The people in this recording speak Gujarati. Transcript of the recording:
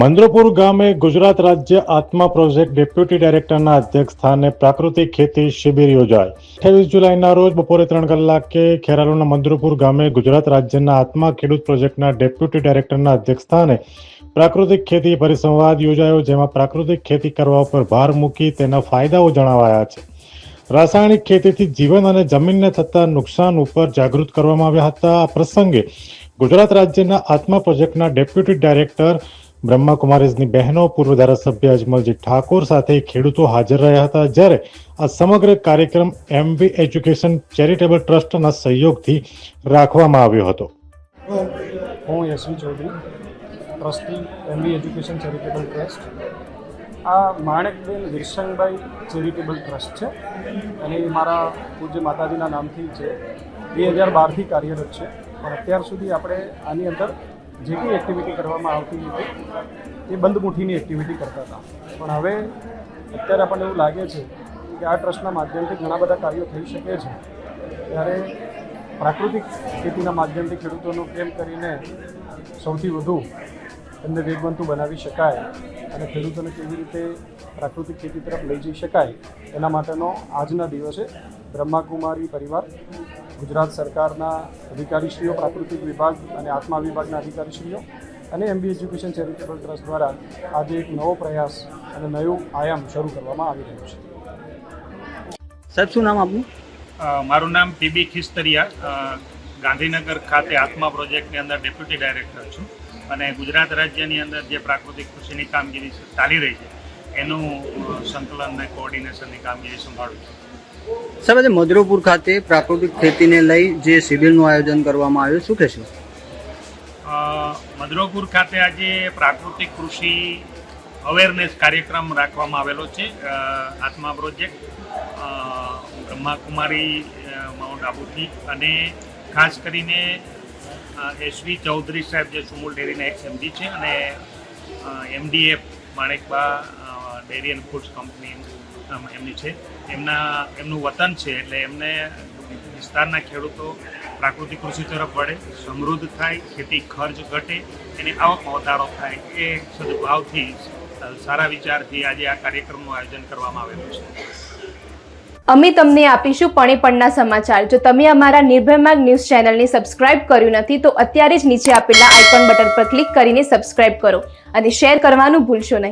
બંદ્રપુર ગામે ગુજરાત રાજ્ય આત્મા પ્રોજેક્ટ ડેપ્યુટી ડાયરેક્ટરના અધ્યક્ષ સ્થાને પ્રાકૃતિક ખેતી શિબિર યોજાઈ અઠ્યાવીસ જુલાઈના રોજ બપોરે ત્રણ કલાકે ખેરાલુના મંદ્રપુર ગામે ગુજરાત રાજ્યના આત્મા ખેડૂત પ્રોજેક્ટના ડેપ્યુટી ડાયરેક્ટરના અધ્યક્ષ સ્થાને પ્રાકૃતિક ખેતી પરિસંવાદ યોજાયો, જેમાં પ્રાકૃતિક ખેતી કરવા ઉપર ભાર મૂકી તેના ફાયદાઓ જણાવાયા છે. રાસાયણિક ખેતીથી જીવન અને જમીનને થતા નુકસાન ઉપર જાગૃત કરવામાં આવ્યા હતા. આ પ્રસંગે ગુજરાત રાજ્યના આત્મા પ્રોજેક્ટના ડેપ્યુટી ડાયરેક્ટર બ્રહ્માકુમારીઝની બહેનો પૂર્વ ધારાસભ્ય અજમલજી ઠાકોર સાથે ખેડૂતો હાજર રહ્યા હતા જ્યારે આ સમગ્ર કાર્યક્રમ એમવી એજ્યુકેશન ચેરિટેબલ ટ્રસ્ટના સહયોગથી રાખવામાં આવ્યો હતો. હું Yashvi Chaudhary, trustee, MV education charitable trust. આ માણેકબેન વિરસંગભાઈ ચેરિટેબલ ટ્રસ્ટ છે અને એ મારા પૂજ્ય માતાજીના નામથી છે. બે હજાર બારથી કાર્યરત છે. પણ અત્યાર સુધી આપણે આની અંદર જે કંઈ એક્ટિવિટી કરવામાં આવતી હતી, એ બંધ મુઠ્ઠીની એક્ટિવિટી કરતા હતા. પણ હવે અત્યારે આપણને એવું લાગે છે કે આ ટ્રસ્ટના માધ્યમથી ઘણા બધા કાર્યો થઈ શકે છે. ત્યારે પ્રાકૃતિક ખેતીના માધ્યમથી ખેડૂતોનું કેમ કરીને સૌથી વધુ એમને વેગવંતુ બનાવી શકાય અને ખેડૂતોને કેવી રીતે પ્રાકૃતિક ખેતી તરફ લઈ જઈ શકાય, એના માટેનો આજના દિવસે બ્રહ્માકુમારી પરિવાર ગુજરાત સરકારના અધિકારીશ્રીઓ પ્રાકૃતિક વિભાગ અને આત્મા વિભાગના અધિકારીશ્રીઓ અને એમબી એજ્યુકેશન ચેરિટેબલ ટ્રસ્ટ દ્વારા આજે એક નવો પ્રયાસ અને નવું આયામ શરૂ કરવામાં આવી રહ્યું છે. સાહેબ શું નામ આપનું? મારું નામ પીબી ખિસ્તરિયા. ગાંધીનગર ખાતે આત્મા પ્રોજેક્ટની અંદર ડેપ્યુટી ડાયરેક્ટર છું અને ગુજરાત રાજ્યની અંદર જે પ્રાકૃતિક કૃષિની કામગીરી ચાલી રહી છે એનું સંકલન અને કોઓર્ડિનેશનની કામગીરી સંભાળું છું. સાહેબ આજે મધુરપુર ખાતે પ્રાકૃતિક ખેતીને લઈ જે શિબિરનું આયોજન કરવામાં આવ્યું, શું કહેશો? મધુરપુર ખાતે આજે પ્રાકૃતિક કૃષિ અવેરનેસ કાર્યક્રમ રાખવામાં આવેલો છે આત્મા પ્રોજેક્ટ. બ્રહ્માકુમારી માઉન્ટ આબુથી અને ખાસ કરીને એસવી ચૌધરી સાહેબ જે સુમુલ ડેરીના એક્સ એમડી છે અને MDF Manekba dairy and foods company એમની છે. એમના, એમનું વતન છે, એટલે એમને વિસ્તારના ખેડૂતો પ્રાકૃતિક કૃષિ તરફ વળે, સમૃદ્ધ થાય, ખેતી ખર્ચ ઘટે, એની આવકમાં વધારો થાય, એ સદભાવથી સારા વિચારથી આજે આ કાર્યક્રમનું આયોજન કરવામાં આવેલું છે. અમે તમને આપીશું પણે પણના સમાચાર. જો તમે અમારા નિર્ભયમાર્ગ ન્યૂઝ ચેનલને સબસ્ક્રાઇબ કર્યું નથી, તો અત્યારે જ નીચે આપેલા આઇકોન બટન પર ક્લિક કરીને સબસ્ક્રાઇબ કરો અને શેર કરવાનું ભૂલશો નહીં.